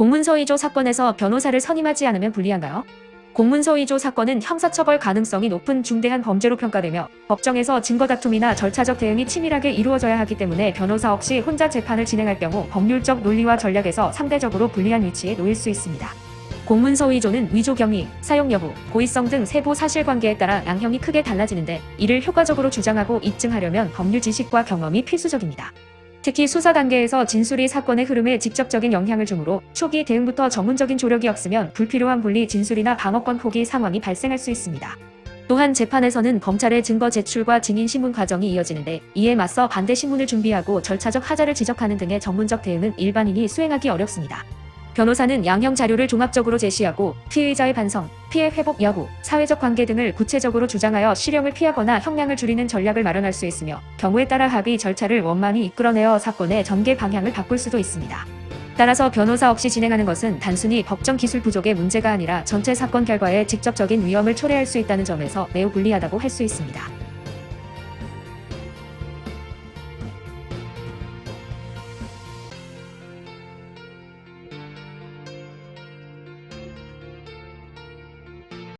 공문서 위조 사건에서 변호사를 선임하지 않으면 불리한가요? 공문서 위조 사건은 형사처벌 가능성이 높은 중대한 범죄로 평가되며 법정에서 증거 다툼이나 절차적 대응이 치밀하게 이루어져야 하기 때문에 변호사 없이 혼자 재판을 진행할 경우 법률적 논리와 전략에서 상대적으로 불리한 위치에 놓일 수 있습니다. 공문서 위조는 위조 경위, 사용 여부, 고의성 등 세부 사실관계에 따라 양형이 크게 달라지는데 이를 효과적으로 주장하고 입증하려면 법률 지식과 경험이 필수적입니다. 특히 수사 단계에서 진술이 사건의 흐름에 직접적인 영향을 주므로 초기 대응부터 전문적인 조력이 없으면 불필요한 분리 진술이나 방어권 포기 상황이 발생할 수 있습니다. 또한 재판에서는 검찰의 증거 제출과 증인 신문 과정이 이어지는데 이에 맞서 반대 신문을 준비하고 절차적 하자를 지적하는 등의 전문적 대응은 일반인이 수행하기 어렵습니다. 변호사는 양형 자료를 종합적으로 제시하고 피의자의 반성, 피해 회복 여부, 사회적 관계 등을 구체적으로 주장하여 실형을 피하거나 형량을 줄이는 전략을 마련할 수 있으며 경우에 따라 합의 절차를 원만히 이끌어내어 사건의 전개 방향을 바꿀 수도 있습니다. 따라서 변호사 없이 진행하는 것은 단순히 법정 기술 부족의 문제가 아니라 전체 사건 결과에 직접적인 위험을 초래할 수 있다는 점에서 매우 불리하다고 할 수 있습니다.